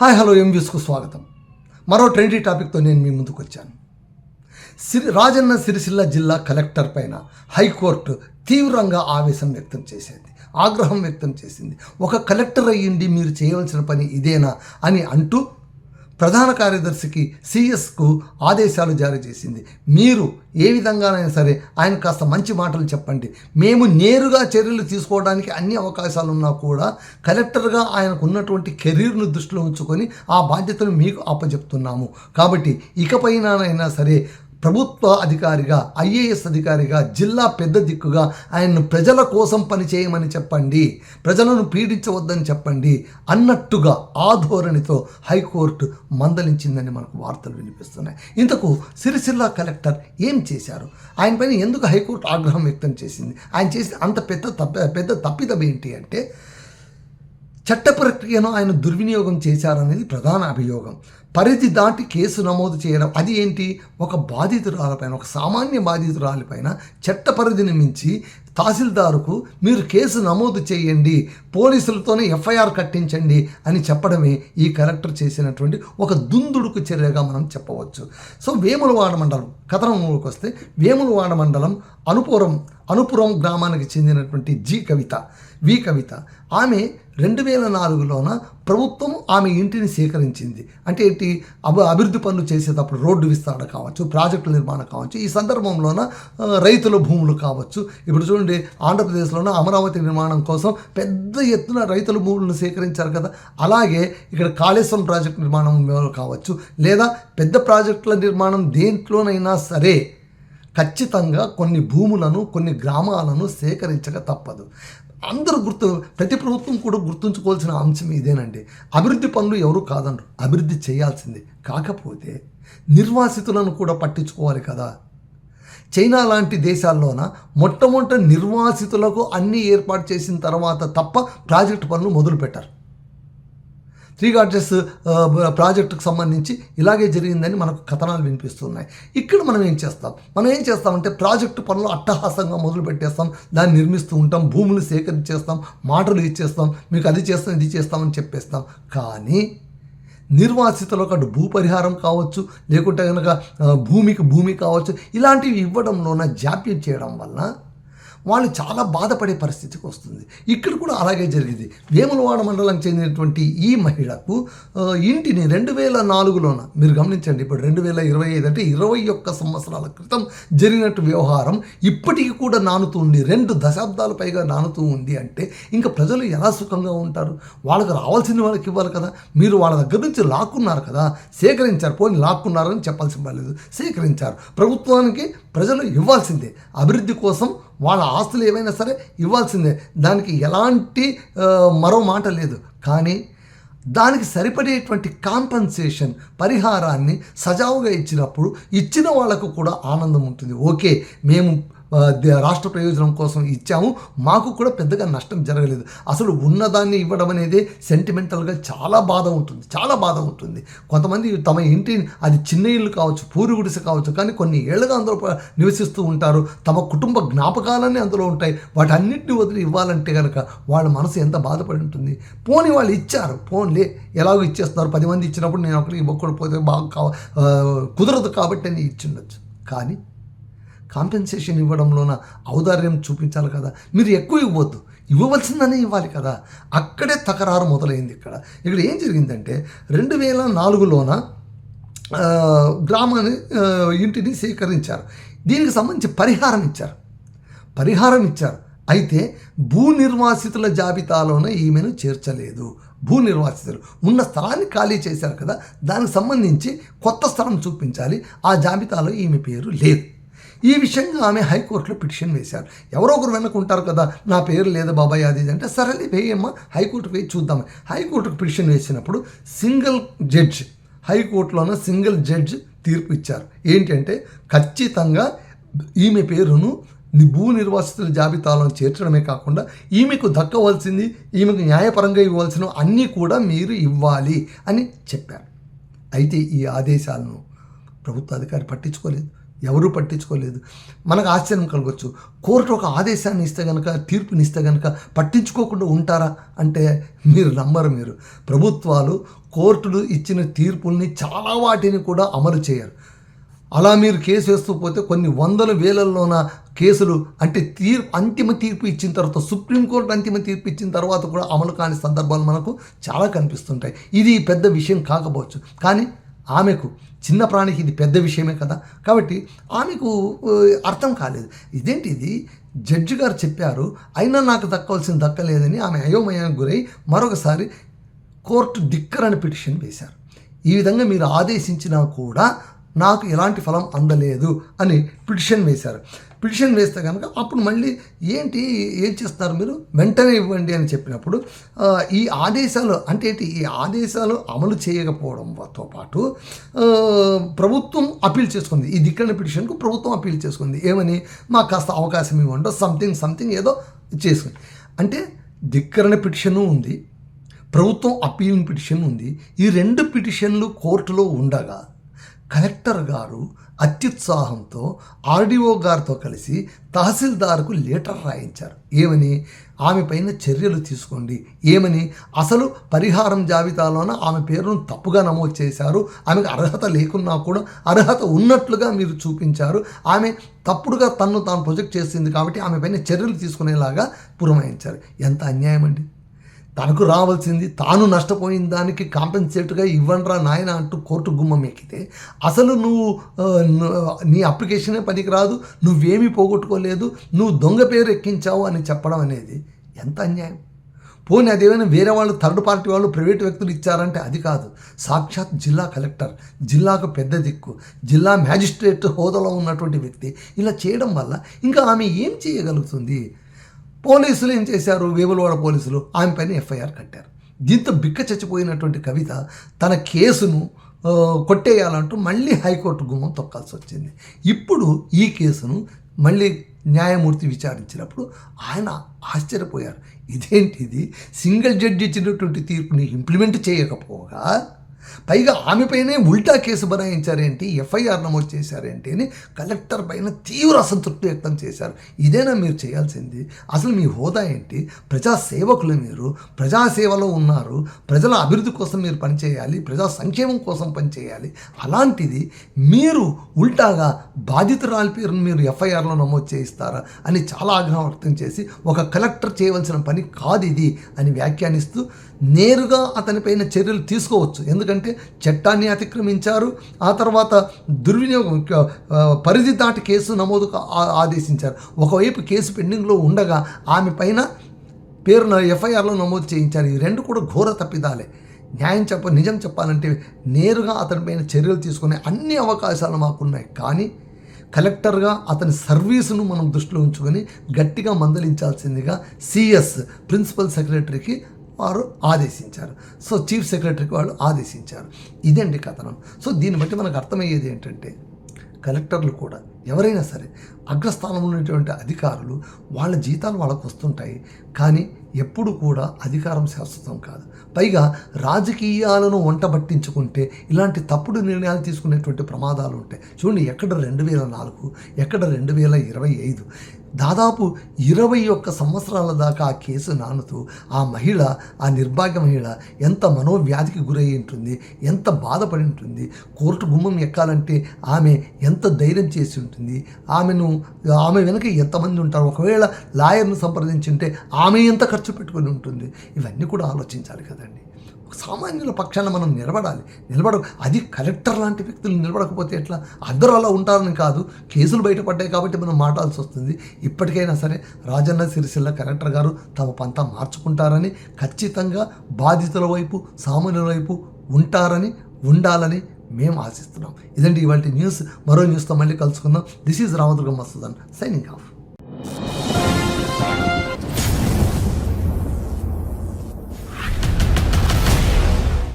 Hi hello ఎంవ్యూస్కు స్వాగతం. మరో trendy టాపిక్తో నేను మీ ముందుకు వచ్చాను. సిరి రాజన్న సిరిసిల్ల జిల్లా కలెక్టర్ పైన హైకోర్టు తీవ్రంగా ఆవేశం వ్యక్తం చేసింది. ఆగ్రహం వ్యక్తం చేసింది. ఒక కలెక్టర్ అయ్యిండి మీరు చేయవలసిన పని ఇదేనా అని అంటూ ప్రధాన కార్యదర్శికి సిఎస్కు ఆదేశాలు జారీ చేసింది. మీరు ఏ విధంగానైనా సరే ఆయన కాస్త మంచి మాటలు చెప్పండి. మేము నేరుగా చర్యలు తీసుకోవడానికి అన్ని అవకాశాలు ఉన్నా కూడా కలెక్టర్గా ఆయనకు ఉన్నటువంటి కెరీర్ను దృష్టిలో ఉంచుకొని ఆ బాధ్యతను మీకు అప్పచెప్తున్నాము కాబట్టి ఇకపైనైనా సరే ప్రభుత్వ అధికారిగా ఐఏఎస్ అధికారిగా జిల్లా పెద్ద దిక్కుగా ఆయన్ను ప్రజల కోసం పనిచేయమని చెప్పండి. ప్రజలను పీడించవద్దని చెప్పండి. అన్నట్టుగా ఆ ధోరణితో హైకోర్టు మందలించిందని మనకు వార్తలు వినిపిస్తున్నాయి. ఇంతకు సిరిసిల్ల కలెక్టర్ ఏం చేశారు? ఆయన పైన ఎందుకు హైకోర్టు ఆగ్రహం వ్యక్తం చేసింది? ఆయన చేసిన అంత పెద్ద తప్ప పెద్ద తప్పిదం ఏంటి అంటే చట్ట ప్రక్రియను ఆయన దుర్వినియోగం చేశారనేది ప్రధాన అభియోగం. పరిధి దాటి కేసు నమోదు చేయడం అది ఏంటి? ఒక బాధితురాలపైన ఒక సామాన్య బాధితురాలిపైన చట్ట పరిధిని మించి తహసీల్దారుకు మీరు కేసు నమోదు చేయండి పోలీసులతోనే ఎఫ్ఐఆర్ కట్టించండి అని చెప్పడమే ఈ కలెక్టర్ చేసినటువంటి ఒక దుందుడుకు చర్యగా మనం చెప్పవచ్చు. సో వేములవాడ మండలం కథనంలోకి వస్తే వేములవాడ మండలం అనుపురం అనుపురం గ్రామానికి చెందినటువంటి జి కవిత వి కవిత. ఆమె రెండు వేల నాలుగులోన ప్రభుత్వం ఆమె ఇంటిని సేకరించింది. అంటే ఏంటి? అభి అభివృద్ధి పనులు చేసేటప్పుడు రోడ్డు విస్తరణ కావచ్చు ప్రాజెక్టుల నిర్మాణం కావచ్చు ఈ సందర్భంలోన రైతుల భూములు కావచ్చు. ఇప్పుడు చూడండి ఆంధ్రప్రదేశ్లోన అమరావతి నిర్మాణం కోసం పెద్ద ఎత్తున రైతుల భూములను సేకరించారు కదా. అలాగే ఇక్కడ కాళేశ్వరం ప్రాజెక్టు నిర్మాణం కావచ్చు లేదా పెద్ద ప్రాజెక్టుల నిర్మాణం దేంట్లోనైనా సరే ఖచ్చితంగా కొన్ని భూములను కొన్ని గ్రామాలను సేకరించక తప్పదు. అందరూ గుర్తు ప్రతి ప్రభుత్వం కూడా గుర్తుంచుకోవాల్సిన అంశం ఇదేనండి. అభివృద్ధి పనులు ఎవరు కాదనరు అభివృద్ధి చేయాల్సింది కాకపోతే నిర్వాసితులను కూడా పట్టించుకోవాలి కదా. చైనా లాంటి దేశాల్లోన మొట్టమొదట నిర్వాసితులకు అన్ని ఏర్పాటు చేసిన తర్వాత తప్ప ప్రాజెక్టు పనులు మొదలుపెట్టారు. త్రీ గాడ్జెస్ ప్రాజెక్టుకు సంబంధించి ఇలాగే జరిగిందని మనకు కథనాలు వినిపిస్తున్నాయి. ఇక్కడ మనం ఏం చేస్తాం? మనం ఏం చేస్తామంటే ప్రాజెక్టు పనులు అట్టహాసంగా మొదలు పెట్టేస్తాం. దాన్ని నిర్మిస్తూ ఉంటాం. భూములు సేకరించేస్తాం. మాటలు ఇచ్చేస్తాం. మీకు అది చేస్తాం ఇది చేస్తామని చెప్పేస్తాం. కానీ నిర్వాసితులకు అటు భూ పరిహారం కావచ్చు లేకుంటే కనుక భూమికి భూమి కావచ్చు ఇలాంటివి ఇవ్వడంలోన జాప్యం చేయడం వల్ల వాళ్ళు చాలా బాధపడే పరిస్థితికి వస్తుంది. ఇక్కడ కూడా అలాగే జరిగింది. వేములవాడ మండలం చెందినటువంటి ఈ మహిళకు ఇంటిని రెండు వేల నాలుగులోన మీరు గమనించండి ఇప్పుడు రెండు వేల ఇరవై ఐదు అంటే ఇరవై ఒక్క సంవత్సరాల క్రితం జరిగినట్టు వ్యవహారం ఇప్పటికీ కూడా నానుతూ ఉంది. రెండు దశాబ్దాలు పైగా నానుతూ ఉంది అంటే ఇంకా ప్రజలు ఎలా సుఖంగా ఉంటారు? వాళ్ళకి రావాల్సిన వాళ్ళకి ఇవ్వాలి కదా. మీరు వాళ్ళ దగ్గర నుంచి లాక్కున్నారు కదా. సేకరించారు పోనీ లాక్కున్నారని చెప్పాల్సిన పర్లేదు సేకరించారు. ప్రభుత్వానికి ప్రజలు ఇవ్వాల్సిందే. అభివృద్ధి కోసం వాళ్ళ ఆస్తులు ఏమైనా సరే ఇవ్వాల్సిందే. దానికి ఎలాంటి మరో మాట లేదు. కానీ దానికి సరిపడేటువంటి కాంపన్సేషన్ పరిహారాన్ని సజావుగా ఇచ్చినప్పుడు ఇచ్చిన వాళ్ళకు కూడా ఆనందం ఉంటుంది. ఓకే మేము రాష్ట్ర ప్రయోజనం కోసం ఇచ్చాము. మాకు కూడా పెద్దగా నష్టం జరగలేదు. అసలు ఉన్నదాన్ని ఇవ్వడం అనేది సెంటిమెంటల్గా చాలా బాధ ఉంటుంది. చాలా బాధ ఉంటుంది. కొంతమంది తమ ఇంటిని అది చిన్న ఇల్లు కావచ్చు పూరి గుడిసె కావచ్చు కానీ కొన్ని ఏళ్ళుగా అందులో నివసిస్తూ ఉంటారు. తమ కుటుంబ జ్ఞాపకాలన్నీ అందులో ఉంటాయి. వాటన్నిటిని వదిలి ఇవ్వాలంటే కనుక వాళ్ళ మనసు ఎంత బాధపడి ఉంటుంది. పోనీ వాళ్ళు ఇచ్చారు. పోన్లే ఎలాగో ఇచ్చేస్తున్నారు. పది మంది ఇచ్చినప్పుడు నేను ఒకరికి ఇవ్వకపోతే బాగా కుదరదు కాబట్టి అని ఇచ్చిండొచ్చు. కానీ కాంపెన్సేషన్ ఇవ్వడంలోన ఔదార్యం చూపించాలి కదా. మీరు ఎక్కువ ఇవ్వద్దు. ఇవ్వవలసిందనే ఇవ్వాలి కదా. అక్కడే తకరారు మొదలైంది ఇక్కడ. ఇక్కడ ఏం జరిగిందంటే రెండు వేల నాలుగులోన గ్రామాన్ని ఇంటిని సేకరించారు. దీనికి సంబంధించి పరిహారం ఇచ్చారు. పరిహారం ఇచ్చారు. అయితే భూ నిర్వాసితుల జాబితాలోనే ఈమెను చేర్చలేదు. భూ నిర్వాసితులు. ఉన్న స్థలాన్ని ఖాళీ చేశారు కదా. దానికి సంబంధించి కొత్త స్థలం చూపించాలి. ఆ జాబితాలో ఈమె పేరు లేదు. ఈ విషయంగా ఆమె హైకోర్టులో పిటిషన్ వేశారు. ఎవరో ఒకరు వెనుకుంటారు కదా నా పేరు లేదు బాబాయ్ అది అంటే సరేలే వేయమ్మా హైకోర్టుకు వేయి చూద్దాం. హైకోర్టుకు పిటిషన్ వేసినప్పుడు సింగిల్ జడ్జ్ హైకోర్టులోనే సింగిల్ జడ్జ్ తీర్పు ఇచ్చారు. ఏంటంటే ఖచ్చితంగా ఈమె పేరును భూ నిర్వాసితుల జాబితాలో చేర్చడమే కాకుండా ఈమెకు దక్కవలసింది ఈమెకు న్యాయపరంగా ఇవ్వాల్సిన అన్నీ కూడా మీరు ఇవ్వాలి అని చెప్పారు. అయితే ఈ ఆదేశాలను ప్రభుత్వ అధికారి పట్టించుకోలేదు. ఎవరూ పట్టించుకోలేదు. మనకు ఆశ్చర్యం కలగవచ్చు కోర్టు ఒక ఆదేశాన్ని ఇస్తే కనుక తీర్పుని ఇస్తే కనుక పట్టించుకోకుండా ఉంటారా అంటే మీరు నమ్మరు మీరు. ప్రభుత్వాలు కోర్టులు ఇచ్చిన తీర్పుల్ని చాలా వాటిని కూడా అమలు చేయరు. అలా మీరు కేసు వేస్తూ పోతే కొన్ని వందల వేలల్లోన కేసులు అంటే తీర్పు అంతిమ తీర్పు ఇచ్చిన తర్వాత సుప్రీంకోర్టు అంతిమ తీర్పు ఇచ్చిన తర్వాత కూడా అమలు కాని సందర్భాలు మనకు చాలా కనిపిస్తుంటాయి. ఇది పెద్ద విషయం కాకపోవచ్చు. కానీ ఆమెకు చిన్న ప్రాణికి ఇది పెద్ద విషయమే కదా. కాబట్టి ఆమెకు అర్థం కాలేదు. ఇదేంటి ఇది? జడ్జి గారు చెప్పారు అయినా నాకు దక్కవలసిన దక్కలేదని ఆమె అయోమయానికి గురై మరొకసారి కోర్టు ధిక్కర్ అని పిటిషన్ వేశారు. ఈ విధంగా మీరు ఆదేశించినా కూడా నాకు ఎలాంటి ఫలం అందలేదు అని పిటిషన్ వేశారు. పిటిషన్ వేస్తే కనుక అప్పుడు మళ్ళీ ఏంటి ఏం చేస్తున్నారు మీరు? వెంటనే ఇవ్వండి అని చెప్పినప్పుడు ఈ ఆదేశాలు అంటే ఏంటి? ఈ ఆదేశాలు అమలు చేయకపోవడంతో పాటు ప్రభుత్వం అప్పీల్ చేసుకుంది. ఈ ధిక్కరణ పిటిషన్కు ప్రభుత్వం అప్పీల్ చేసుకుంది. ఏమని? మాకు కాస్త అవకాశం ఇవ్వండి సంథింగ్ సంథింగ్ ఏదో చేసుకుంది అంటే ధిక్కరణ పిటిషను ఉంది ప్రభుత్వం అప్పీల్ పిటిషన్ ఉంది. ఈ రెండు పిటిషన్లు కోర్టులో ఉండగా కలెక్టర్ గారు అత్యుత్సాహంతో ఆర్డీఓ గారితో కలిసి తహసీల్దార్కు లెటర్ రాయించారు. ఏమని? ఆమె పైన చర్యలు తీసుకోండి. ఏమని? అసలు పరిహారం జాబితాలోన ఆమె పేరును తప్పుగా నమోదు చేశారు. ఆమెకు అర్హత లేకున్నా కూడా అర్హత ఉన్నట్లుగా మీరు చూపించారు. ఆమె తప్పుడుగా తన్ను తాను ప్రొజెక్ట్ చేసింది కాబట్టి ఆమె పైన చర్యలు తీసుకునేలాగా పురమాయించారు. ఎంత అన్యాయం అండి తనకు రావాల్సింది తాను నష్టపోయిన దానికి కాంపెన్సేట్గా ఇవ్వండిరా నాయన అంటూ కోర్టు గుమ్మం ఎక్కితే అసలు నువ్వు నీ అప్లికేషనే పనికిరాదు నువ్వేమీ పోగొట్టుకోలేదు నువ్వు దొంగ పేరు ఎక్కించావు అని చెప్పడం అనేది ఎంత అన్యాయం? పోనీ అదేమైనా వేరే వాళ్ళు థర్డ్ పార్టీ వాళ్ళు ప్రైవేట్ వ్యక్తులు ఇచ్చారంటే అది కాదు. సాక్షాత్ జిల్లా కలెక్టర్ జిల్లాకు పెద్ద దిక్కు జిల్లా మ్యాజిస్ట్రేట్ హోదాలో ఉన్నటువంటి వ్యక్తి ఇలా చేయడం వల్ల ఇంకా ఆమె ఏం చేయగలుగుతుంది? పోలీసులు ఏం చేశారు? వేములవాడ పోలీసులు ఆమె పైన ఎఫ్ఐఆర్ కట్టారు. దీంతో బిక్క చచ్చిపోయినటువంటి కవిత తన కేసును కొట్టేయాలంటూ మళ్ళీ హైకోర్టు గుమ్మం తొక్కాల్సి వచ్చింది ఇప్పుడు ఈ కేసును మళ్ళీ న్యాయమూర్తి విచారించినప్పుడు ఆయన ఆశ్చర్యపోయారు. ఇదేంటిది? సింగిల్ జడ్జి ఇచ్చినటువంటి తీర్పుని ఇంప్లిమెంట్ చేయకపోగా పైగా ఆమెపైనే ఉల్టా కేసు బనాయించారేంటి ఎఫ్ఐఆర్ నమోదు చేశారేంటి అని కలెక్టర్ పైన తీవ్ర అసంతృప్తి వ్యక్తం చేశారు. ఇదేనా మీరు చేయాల్సింది? అసలు మీ హోదా ఏంటి? ప్రజా సేవకులు మీరు ప్రజాసేవలో ఉన్నారు ప్రజల అభివృద్ధి కోసం మీరు పనిచేయాలి ప్రజా సంక్షేమం కోసం పనిచేయాలి. అలాంటిది మీరు ఉల్టాగా బాధితురాలి పేరును మీరు ఎఫ్ఐఆర్లో నమోదు చేయిస్తారా అని చాలా ఆగ్రహం వ్యక్తం చేసి ఒక కలెక్టర్ చేయవలసిన పని కాదు ఇది అని వ్యాఖ్యానిస్తూ నేరుగా అతనిపైన చర్యలు తీసుకోవచ్చు. ఎందుకంటే చట్టాన్ని అతిక్రమించారు. ఆ తర్వాత దుర్వినియోగం పరిధి దాటి కేసు నమోదు ఆదేశించారు. ఒకవైపు కేసు పెండింగ్లో ఉండగా ఆమె పైన పేరున ఎఫ్ఐఆర్లో నమోదు చేయించారు. ఈ రెండు కూడా ఘోర తప్పిదాలే. న్యాయం చెప్ప నిజం చెప్పాలంటే నేరుగా అతనిపైన చర్యలు తీసుకునే అన్ని అవకాశాలు మాకున్నాయి. కానీ కలెక్టర్గా అతని సర్వీసును మనం దృష్టిలో ఉంచుకొని గట్టిగా మందలించాల్సిందిగా సిఎస్ ప్రిన్సిపల్ సెక్రటరీకి వారు ఆదేశించారు. సో చీఫ్ సెక్రటరీకి వాళ్ళు ఆదేశించారు. ఇదండి కథనం. సో దీన్ని బట్టి మనకు అర్థమయ్యేది ఏంటంటే కలెక్టర్లు కూడా ఎవరైనా సరే అగ్రస్థానంలో ఉన్నటువంటి అధికారులు వాళ్ళ జీతాలు వాళ్ళకు వస్తుంటాయి. కానీ ఎప్పుడు కూడా అధికారం శాశ్వతం కాదు. పైగా రాజకీయాలను వంట పట్టించుకుంటే ఇలాంటి తప్పుడు నిర్ణయాలు తీసుకునేటువంటి ప్రమాదాలు ఉంటాయి. చూడండి ఎక్కడ రెండు వేల నాలుగు ఎక్కడ రెండు వేల ఇరవై ఐదు దాదాపు ఇరవై ఒక్క సంవత్సరాల దాకా ఆ కేసు నానుతూ ఆ మహిళ ఆ నిర్భాగ్య మహిళ ఎంత మనోవ్యాధికి గురై ఉంటుంది ఎంత బాధపడి ఉంటుంది కోర్టు గుమ్మం ఎక్కాలంటే ఆమె ఎంత ధైర్యం చేసి ఉంటుంది ఆమెను ఆమె వెనక ఎంతమంది ఉంటారు ఒకవేళ లాయర్ను సంప్రదించి ఉంటే ఆమె ఎంత ఖర్చు పెట్టుకొని ఉంటుంది ఇవన్నీ కూడా ఆలోచించాలి కదండి. సామాన్యుల పక్షాన మనం నిలబడాలి. నిలబడ అది కలెక్టర్ లాంటి వ్యక్తులు నిలబడకపోతే ఎట్లా? అందరూ అలా ఉంటారని కాదు. కేసులు బయటపడ్డాయి కాబట్టి మనం మాట్లాడాల్సి వస్తుంది. ఇప్పటికైనా సరే రాజన్న సిరిసిల్ల కలెక్టర్ గారు తమ పంతా మార్చుకుంటారని ఖచ్చితంగా బాధితుల వైపు సామాన్యుల వైపు ఉంటారని ఉండాలని మేము ఆశిస్తున్నాం. ఇదండి ఇవాళ న్యూస్. మరో న్యూస్తో మళ్ళీ కలుసుకుందాం. This is Ramadurgam Masthudan signing off.